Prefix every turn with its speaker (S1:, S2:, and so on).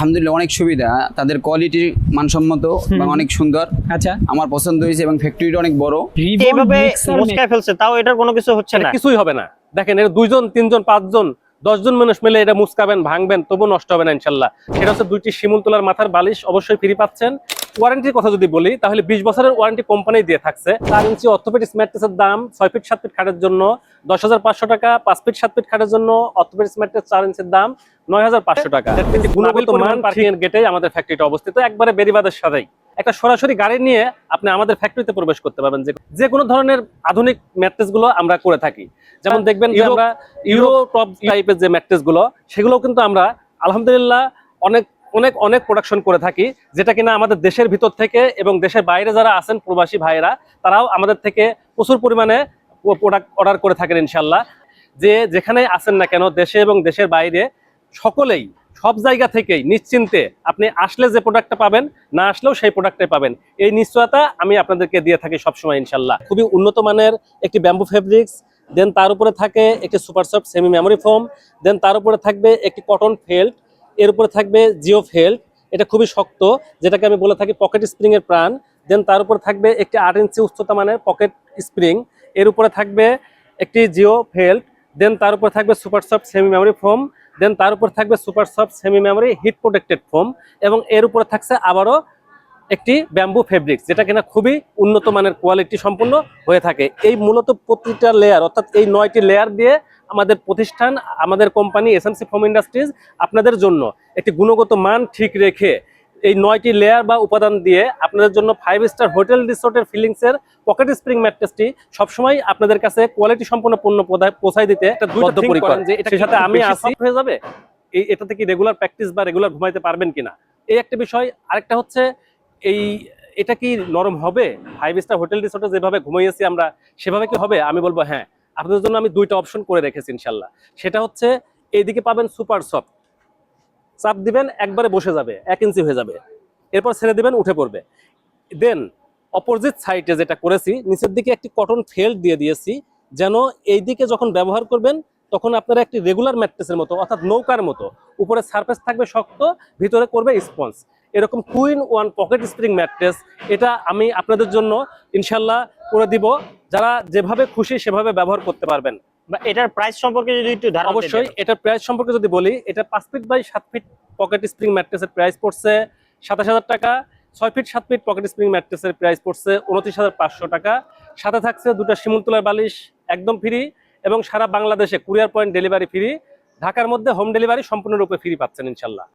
S1: আলহামদুলিল্লাহ অনেক সুবিধা। তাদের কোয়ালিটি মানসম্মত এবং অনেক সুন্দর।
S2: আচ্ছা।
S1: আমার পছন্দ হয়েছে এবং ফ্যাক্টরিটা অনেক বড়।
S3: এইভাবে
S2: মিক্সার
S3: ফেলছে তাও এটার কোনো কিছু হচ্ছে না।
S4: কিছুই হবে না। দেখেন এর দুইজন তিনজন পাঁচজন দশজন মানুষ মিলে এটা মুসকাবেন ভাঙবেন তবু নষ্ট হবে না ইনশাল্লাহ। সেটা হচ্ছে দুইটি শিমুল তোলার মাথার বালিশ অবশ্যই ফ্রি পাচ্ছেন। ওয়ারেন্টির কথা যদি বলি তাহলে বিশ বছরের ওয়ারেন্টি কোম্পানি দিয়ে থাকছে। চার ইঞ্চি অর্থোপেডিক্স ম্যাট্রেসের দাম ছয় ফিট সাত ফিট খাটের জন্য দশ হাজার পাঁচশো টাকা পাঁচ ফিট সাত ফিট খাটের জন্য অর্থোপেডিক্স ম্যাট্রেস চার ইঞ্চির দাম নয় হাজার পাঁচশো টাকা। গুণগত মান পার্কিং এর গেটে আমাদের ফ্যাক্টরিটা অবস্থিত। একবারে বেরিবাদের সাথেই। একটা সরাসরি গাড়ি নিয়ে আপনি আমাদের ফ্যাক্টরিতে প্রবেশ করতে পারবেন। যে কোনো ধরনের আধুনিক ম্যাট্রেসগুলো আমরা করে থাকি। যেমন দেখবেন যে আমরা ইউরো টপ টাইপের যে ম্যাট্রেসগুলো সেগুলো কিন্তু আমরা আলহামদুলিল্লাহ অনেক অনেক অনেক প্রোডাকশন করে থাকি, যেটা কিনা আমাদের দেশের ভিতর থেকে এবং দেশের বাইরে যারা আছেন প্রবাসী ভাইয়েরা, তারাও আমাদের থেকে প্রচুর পরিমাণে প্রোডাক্ট অর্ডার করে থাকেন ইনশাল্লাহ যে যেখানে আছেন না কেন, দেশে এবং দেশের বাইরে, সকলেই, সব জায়গা থেকেই নিশ্চিন্তে আপনি আসলে যে প্রোডাক্টটা পাবেন, না আসলেও সেই প্রোডাক্টটাই পাবেন। এই নিশ্চয়তা আমি আপনাদেরকে দিয়ে থাকি সবসময় ইনশাল্লাহ খুবই উন্নত মানের একটি ব্যাম্বু ফেব্রিক্স দেন তার উপরে থাকে একটি super soft semi memory foam then তার উপরে থাকবে একটি কটন ফেল্ট এর উপরে থাকবে জিও ফেল্ট এটা খুবই শক্ত, যেটাকে আমি বলে থাকি পকেট স্প্রিং এর প্রাণ। দেন তার উপরে থাকবে একটি আট ইঞ্চি উচ্চতা মানের পকেট স্প্রিং এর উপরে থাকবে একটি জিও ফেল্ট দেন তার উপর থাকবে super soft semi memory foam then তার উপর থাকবে super soft semi memory heat protected foam এবং এর উপরে থাকছে আবারও একটি ব্যাম্বু ফেব্রিক্স যেটা কিনা খুবই উন্নত মানের কোয়ালিটি সম্পূর্ণ হয়ে থাকে। এই মূলত প্রতিটা লেয়ার অর্থাৎ এই নয়টি লেয়ার দিয়ে আমাদের প্রতিষ্ঠান আমাদের কোম্পানি এসএমসি ফোম ইন্ডাস্ট্রিজ আপনাদের জন্য একটি গুণগত মান ঠিক রেখে এই নয়টি লেয়ার বা উপাদান দিয়ে আপনাদের জন্য ফাইভ স্টার হোটেল রিসোর্টের ফিলিংসের পকেট স্প্রিং ম্যাট্রেসটি সবসময় আপনাদের কাছে কোয়ালিটি সম্পন্ন পণ্য পৌঁছায় দিতে সাথে আমি আসি হয়ে যাবে? এই এটাতে কি রেগুলার প্র্যাকটিস বা রেগুলার ঘুমাইতে পারবেন কিনা? এই একটা বিষয়। আরেকটা হচ্ছে এই এটা কি নরম হবে? ফাইভ স্টার হোটেল রিসোর্টে যেভাবে ঘুমাইয়েছি আমরা, সেভাবে কি হবে? আমি বলব হ্যাঁ। আপনাদের জন্য আমি দুইটা অপশন করে রেখেছি ইনশাল্লাহ সেটা হচ্ছে, এইদিকে পাবেন সুপার সফট চাপ দিবেন, একবারে বসে যাবে, এক ইঞ্চি হয়ে যাবে। এরপর ছেড়ে দিবেন, উঠে পড়বে। দেন অপোজিট সাইডে যেটা করেছি, নিচের দিকে একটি কটন ফেল্ট দিয়ে দিয়েছি, যেন এই দিকে যখন ব্যবহার করবেন, তখন আপনারা একটি রেগুলার ম্যাট্রেসের মতো, অর্থাৎ নৌকার মতো, উপরে সারফেস থাকবে শক্ত, ভিতরে করবে স্পঞ্জ এরকম twin one pocket spring mattress এটা আমি আপনাদের জন্য ইনশাল্লাহ করে দিব। যারা যেভাবে খুশি সেভাবে ব্যবহার করতে পারবেন।
S3: এটার প্রাইস সম্পর্কে যদি একটু
S4: অবশ্যই এটার প্রাইস সম্পর্কে যদি বলি এটা পাঁচ ফিট বাই সাত ফিট পকেট স্প্রিং ম্যাট্রেসের প্রাইস পড়ছে সাতাশ হাজার টাকা ছয় ফিট সাত ফিট পকেট স্প্রিং ম্যাট্রেসের প্রাইস পড়ছে উনত্রিশ হাজার পাঁচশো টাকা। সাথে থাকছে দুটো শিমুলতলার বালিশ একদম ফ্রি এবং সারা বাংলাদেশে কুরিয়ার পয়েন্ট ডেলিভারি ফ্রি ঢাকার মধ্যে হোম ডেলিভারি সম্পূর্ণরূপে ফ্রি পাচ্ছেন ইনশাল্লাহ।